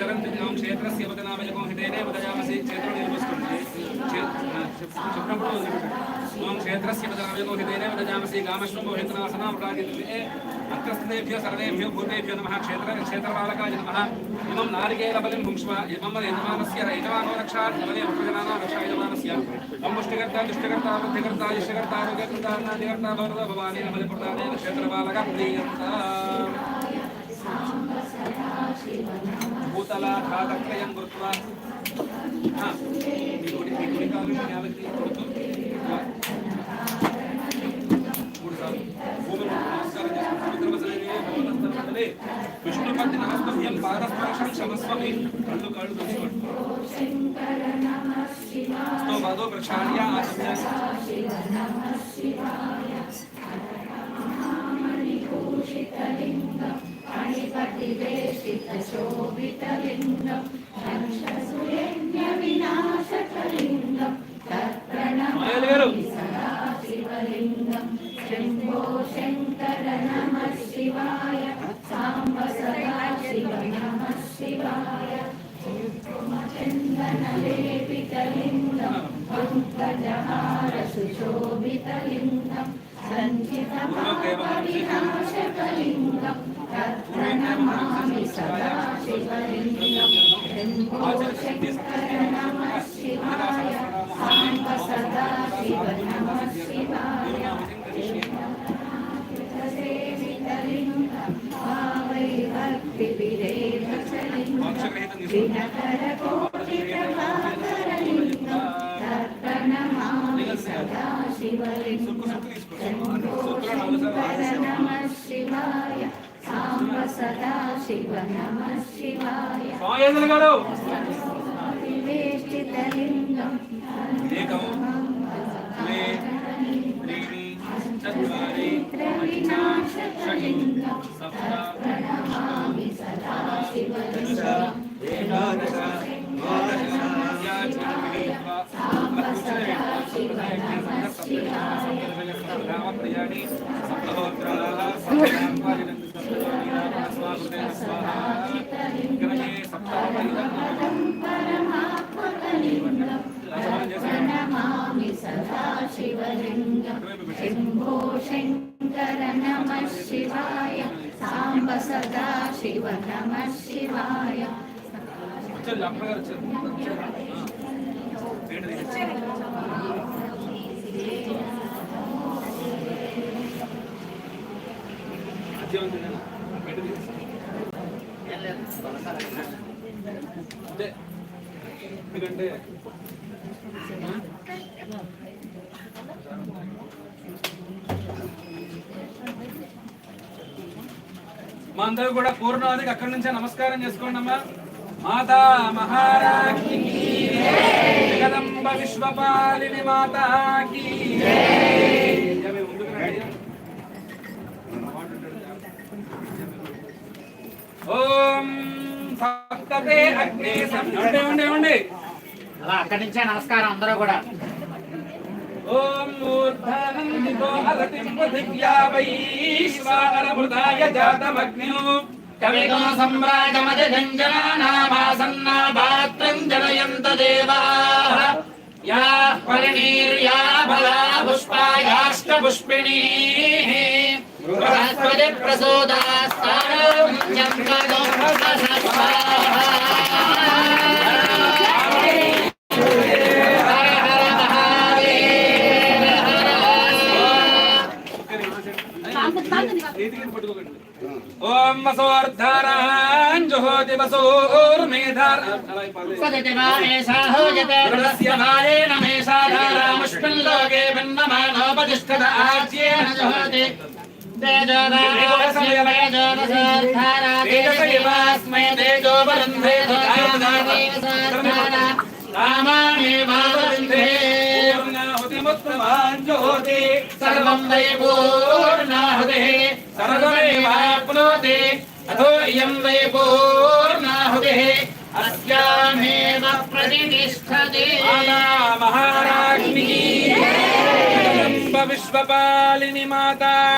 చరంతి ఓం క్షేత్రస్య వదనామయకం హితేనే ఉదయామసి క్షేత్రం నిర్మిస్తుంది చెప్పినప్పుడు ఓం క్షేత్రస్య వదనామయకం హితేనే ఉదయామసి గామశ్వం భోహితనాసనాం రాజితే అత్రస్థేభ్యో సర్వేభ్యో భూతేభ్యో నమః. క్షేత్ర క్షేత్రపాలకాయ నమ. ఇమం నారికేలబలిం భుంక్ష్వ. ఇమం యజమానస్య యజమానో రక్షాత్ బలే ఉపజనానో రక్షా యజమానస్య. తం పుష్టికర్త దుష్టికర్త బుద్ధికర్త ఇష్టకర్త ఆరోగ్యకర్త అన్నాదికర్త భవరద భవానీ బలిప్రదానే క్షేత్రపాలక ప్రియంత. భూతలాఘాతక్రయం కృత్వా ఆ, మీ గుడి మీ గుడి కాలు జ్ఞాపకం కొడుతూ మూడు సార్లు फणिपतिवेशितशोभितलिङ्गं दक्षसुरेण्यविनाशकलिङ्गं हाँ, हाँ, हाँ। सदा शिवलिङ्गं शम्भो शङ्कर नमः शिवाय साम्ब शिवाय चन्दनलेपितलिङ्गं पङ्कजहारसुशोभितलिङ्गं सञ्चितमापविनाशकलिङ्गम् सदा शिवलिङ्गं శివ నమ శివాయ ఏకం ద్వే త్రీణి చత్వారి సప్త ఏకాదశ ద్వాదశ సప్తహోత్రాः నమామి సదా శివలింగం శంభో శంకర నమ శివాయ సాంబ సదా శివ ఎందుకంటే మా అందరూ కూడా పూర్ణాదికి అక్కడి నుంచే నమస్కారం చేసుకోండి అమ్మా. మాతా మహారాజి జగదంబ విశ్వపాలిని మాతాకి ఓ అలా అక్కడి నుంచే నమస్కారం అందరూ కూడా. ఓం మూర్ధనందితో అలతిం పృథివ్యా వైశ్వానరమృతాయ జాతమగ్నిః. కవిగో సమ్రాజమజంజనామాసన్నా పాత్రం జనయంత దేవాః యా పరిణీర్యా బలా పుష్పాయాష్ట పుష్పిణీః బృహస్పతి ప్రసోదాస్తారం ఓం వసోర్ధారాన్ జుహోతి వసోర్మేధార్ దృఢస్య సదితిమానేషాహోజతే మేషాధారాముష్మిల్లోకే భిన్నమానోపతిష్ఠత ఆజ్యేన జహోతి తేజోదాస్మై తేజో विमुक्तवान् ज्योति सर्वं वै अथो इयं वै अस्यामेव प्रतिष्ठते महाराज्ञी विश्वपालिनी माता